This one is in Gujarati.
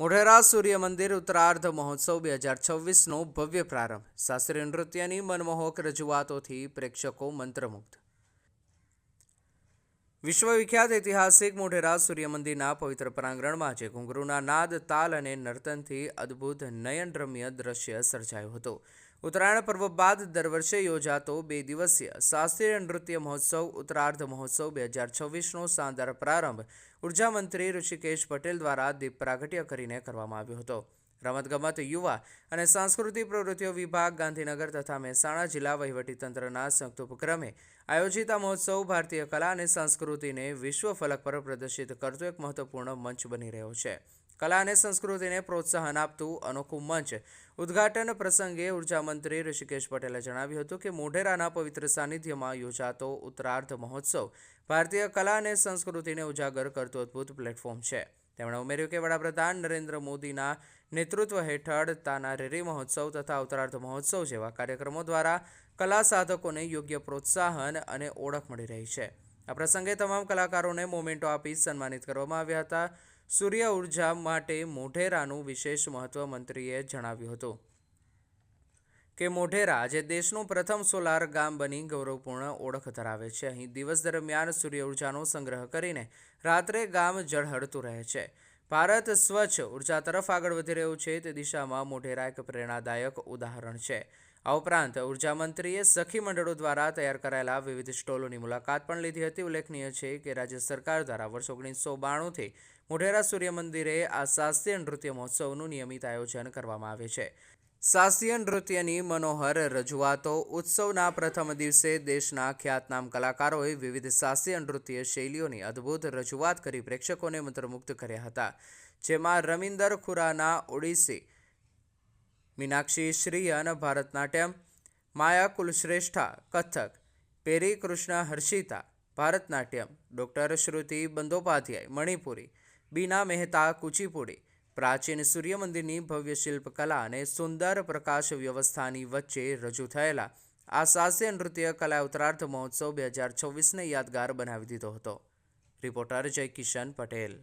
મોઢેરા સૂર્ય મંદિર ઉત્તરાર્ધ મહોત્સવ બે હજાર છવ્વીસનો ભવ્ય પ્રારંભ. શાસ્ત્રીય નૃત્યની મનમોહક રજૂઆતોથી પ્રેક્ષકો મંત્રમુગ્ધ. વિશ્વવિખ્યાત ઐતિહાસિક મોઢેરા સૂર્ય મંદિરના પવિત્ર પ્રાંગણમાં આજે ઘુંઘરૂના નાદ, તાલ અને નર્તનથી અદ્ભુત નયનરમ્ય દ્રશ્ય સર્જાયું હતું. ઉત્તરાયણ પર્વ બાદ દર વર્ષે યોજાતો બે દિવસીય શાસ્ત્રીય નૃત્ય મહોત્સવ, ઉત્તરાર્ધ મહોત્સવ બે હજાર છવ્વીસનો શાનદાર પ્રારંભ ઉર્જામંત્રી ઋષિકેશ પટેલ દ્વારા દીપ પ્રાગટ્ય કરીને કરવામાં આવ્યો હતો. રમતગમત, યુવા અને સાંસ્કૃતિક પ્રવૃત્તિઓ વિભાગ, ગાંધીનગર તથા મહેસાણા જિલ્લા વહીવટીતંત્રના સંયુક્ત ઉપક્રમે આયોજિત આ મહોત્સવ ભારતીય કલા અને સંસ્કૃતિને વિશ્વ ફલક પર પ્રદર્શિત કરતો એક મહત્વપૂર્ણ મંચ બની રહ્યો છે. કલા અને સંસ્કૃતિને પ્રોત્સાહન આપતું અનોખું મંચ ઉદ્ઘાટન પ્રસંગે ઉર્જામંત્રી ઋષિકેશ પટેલે જણાવ્યું હતું કે મોઢેરાના પવિત્ર સાનિધ્યમાં યોજાતો ઉત્તરાર્ધ મહોત્સવ ભારતીય કલા અને સંસ્કૃતિને ઉજાગર કરતું અદ્ભુત પ્લેટફોર્મ છે. તેમણે ઉમેર્યું કે વડાપ્રધાન નરેન્દ્ર મોદીના નેતૃત્વ હેઠળ તાના રેરી મહોત્સવ તથા ઉત્તરાર્ધ મહોત્સવ જેવા કાર્યક્રમો દ્વારા કલા સાધકોને યોગ્ય પ્રોત્સાહન અને ઓળખ મળી રહી છે. આ પ્રસંગે તમામ કલાકારોને મોમેન્ટો આપી સન્માનિત કરવામાં આવ્યા હતા. સૂર્ય ઊર્જા માટે મોઢેરાનું વિશેષ મહત્વ મંત્રીએ જણાવ્યું હતું. કે મોઢેરા આજે દેશનું પ્રથમ સોલાર ગામ બની ગૌરવપૂર્ણ ઓળખ ધરાવે છે. અહીં દિવસ દરમિયાન સૂર્ય ઉર્જાનો સંગ્રહ કરીને રાત્રે ગામ જળહળતું રહે છે. ભારત સ્વચ્છ ઊર્જા તરફ આગળ વધી રહ્યું છે તે દિશામાં મોઢેરા એક પ્રેરણાદાયક ઉદાહરણ છે. આ ઉપરાંત ઉર્જામંત્રીએ સખી મંડળો દ્વારા તૈયાર કરાયેલા વિવિધ સ્ટોલોની મુલાકાત પણ લીધી હતી. ઉલ્લેખનીય છે કે રાજ્ય સરકાર દ્વારા વર્ષ ઓગણીસો બાણુંથી મોઢેરા સૂર્ય મંદિરે આ શાસ્ત્રીય નૃત્ય મહોત્સવનું નિયમિત આયોજન કરવામાં આવે છે. શાસ્ત્રીય નૃત્યની મનોહર રજૂઆતો ઉત્સવના પ્રથમ દિવસે દેશના ખ્યાતનામ કલાકારોએ વિવિધ શાસ્ત્રીય નૃત્ય શૈલીઓની અદ્ભુત રજૂઆત કરી પ્રેક્ષકોને મંત્રમુગ્ધ કર્યા હતા. જેમાં રવિન્દર ખુરાના, ઓડિસી, મીનાક્ષી શ્રીયન, ભરતનાટ્યમ, માયા કુલશ્રેષ્ઠા, કથક, પેરી કૃષ્ણ હર્ષિતા, ભારતનાટ્યમ, ડૉક્ટર શ્રુતિ બંદોપાધ્યાય, મણિપુરી, બીના મહેતા કુચીપુડી પ્રાચીન સૂર્ય મંદિરની ભવ્ય શિલ્પકલા અને સુંદર પ્રકાશ વ્યવસ્થાની વચ્ચે રજૂ થયેલા આ શાસ્ત્રીય નૃત્ય કલા ઉત્તરાર્ધ મહોત્સવ બે હજાર છવ્વીસને યાદગાર બનાવી દીધો હતો. રિપોર્ટર જય કિશન પટેલ.